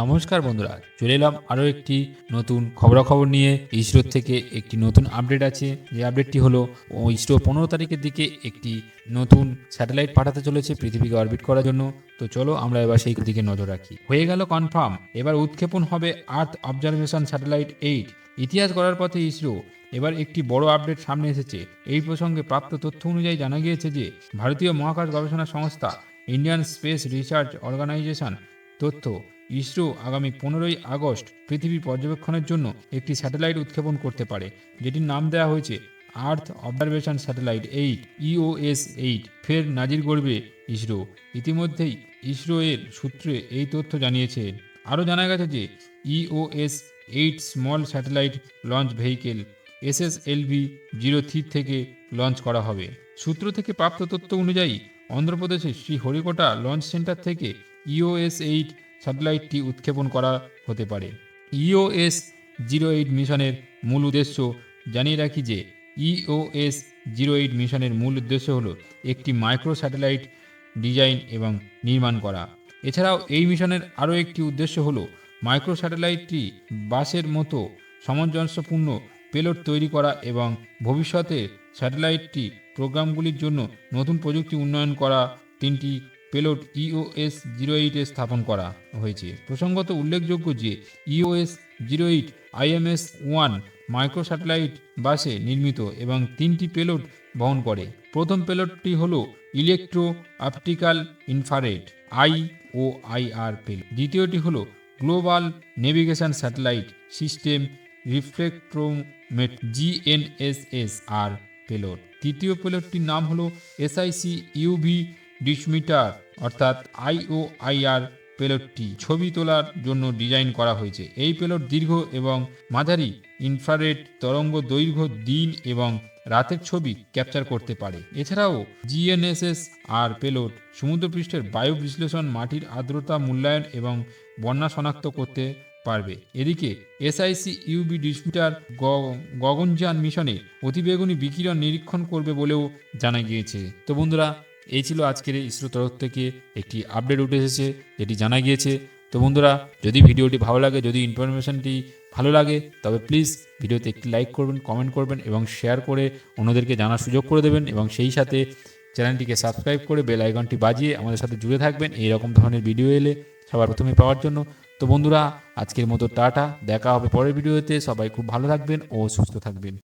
নমস্কার বন্ধুরা, চলে এলাম আরও একটি নতুন খবরাখবর নিয়ে। ইসরোর থেকে একটি নতুন আপডেট আছে। যে আপডেটটি হলো ইসরো পনেরো তারিখের দিকে একটি নতুন স্যাটেলাইট পাঠাতে চলেছে পৃথিবীকে অরবিট করার জন্য। তো চলো আমরা এবার সেই দিকে নজর রাখি। হয়ে গেল কনফার্ম। এবার উৎক্ষেপণ হবে আর্থ অবজারভেশন স্যাটেলাইট এইট। ইতিহাস গড়ার পথে ইসরো এবার একটি বড় আপডেট সামনে এসেছে। এই প্রসঙ্গে প্রাপ্ত তথ্য অনুযায়ী জানা গিয়েছে যে, ভারতীয় মহাকাশ গবেষণা সংস্থা ইন্ডিয়ান স্পেস রিসার্চ অর্গানাইজেশন তথ্য ইসরো আগামী পনেরোই আগস্ট পৃথিবী পর্যবেক্ষণের জন্য একটি স্যাটেলাইট উৎক্ষেপণ করতে পারে, যেটির নাম দেওয়া হয়েছে earth observation satellite eight EOS eight ফের নাজির গড়বে ইসরো। ইতিমধ্যেই ইসরো এর সূত্রে এই তথ্য জানিয়েছে। আরও জানা গেছে যে EOS eight small satellite launch vehicle SSLV zero three থেকে লঞ্চ করা হবে। সূত্র থেকে প্রাপ্ত তথ্য অনুযায়ী অন্ধ্রপ্রদেশের শ্রীহরিকোটা লঞ্চ সেন্টার থেকে ইওএস এইট স্যাটেলাইটটি উৎক্ষেপণ করা হতে পারে। ইওএস জিরো এইট মিশনের মূল উদ্দেশ্য জানিয়ে রাখি যে ইওএস জিরো এইট মিশনের মূল উদ্দেশ্য হল একটি মাইক্রো স্যাটেলাইট ডিজাইন এবং নির্মাণ করা। এছাড়াও এই মিশনের আরও একটি উদ্দেশ্য হল মাইক্রো স্যাটেলাইটটি বাসের মতো সামঞ্জস্যপূর্ণ পেলোড তৈরি করা এবং ভবিষ্যতে স্যাটেলাইটটি প্রোগ্রামগুলির জন্য নতুন প্রযুক্তি উন্নয়ন করা তিনটি পেলোড ইওএস জিরো এইটে স্থাপন করা হয়েছে। প্রসঙ্গত উল্লেখযোগ্য যে EOS zero eight IMS one micro satellite বাসে নির্মিত এবং তিনটি পেলোড বহন করে। প্রথম পেলোডটি হল electro optical infrared I O IR payload. দ্বিতীয়টি হল global navigation satellite system reflectometry GNSS R payload. তৃতীয় পেলোডটির নাম হলো এসআইসি ইউভি ডিসমিটার অর্থাৎ আইওআইআর পেলোডটি ছবি তোলার জন্য ডিজাইন করা হয়েছে। এই পেলোড দীর্ঘ এবং মাঝারি, ইনফ্রারেড তরঙ্গ দৈর্ঘ্য দিন এবং রাতের ছবি ক্যাপচার করতে পারে। এছাড়াও জিএনএসএস আর পেলোড সমুদ্রপৃষ্ঠের বায়ু বিশ্লেষণ, মাটির আর্দ্রতা মূল্যায়ন এবং বন্যা শনাক্ত করতে পারবে। এদিকে এসআইসি ইউবি ডিসমিটার গগনযান মিশনে অতিবেগুনি বিকিরণ নিরীক্ষণ করবে বলেও জানা গিয়েছে। তো বন্ধুরা এই ছিল আজকের ইসরো তরফ থেকে একটি আপডেট উঠে এসেছে, যেটি জানা গিয়েছে। তো বন্ধুরা, যদি ভিডিওটি ভালো লাগে, যদি ইনফরমেশনটি ভালো লাগে, তবে প্লিজ ভিডিওতে একটি লাইক করবেন কমেন্ট করবেন এবং শেয়ার করে অন্যদেরকে জানার সুযোগ করে দেবেন এবং সেই সাথে চ্যানেলটিকে সাবস্ক্রাইব করে বেল আইকনটি বাজিয়ে আমাদের সাথে জুড়ে থাকবেন। এই রকম ধরনের ভিডিও এলে সবার প্রথমে পাওয়ার জন্য। তো বন্ধুরা, আজকের মতো টাটা, দেখা হবে পরের ভিডিওতে সবাই খুব ভালো থাকবেন ও সুস্থ থাকবেন।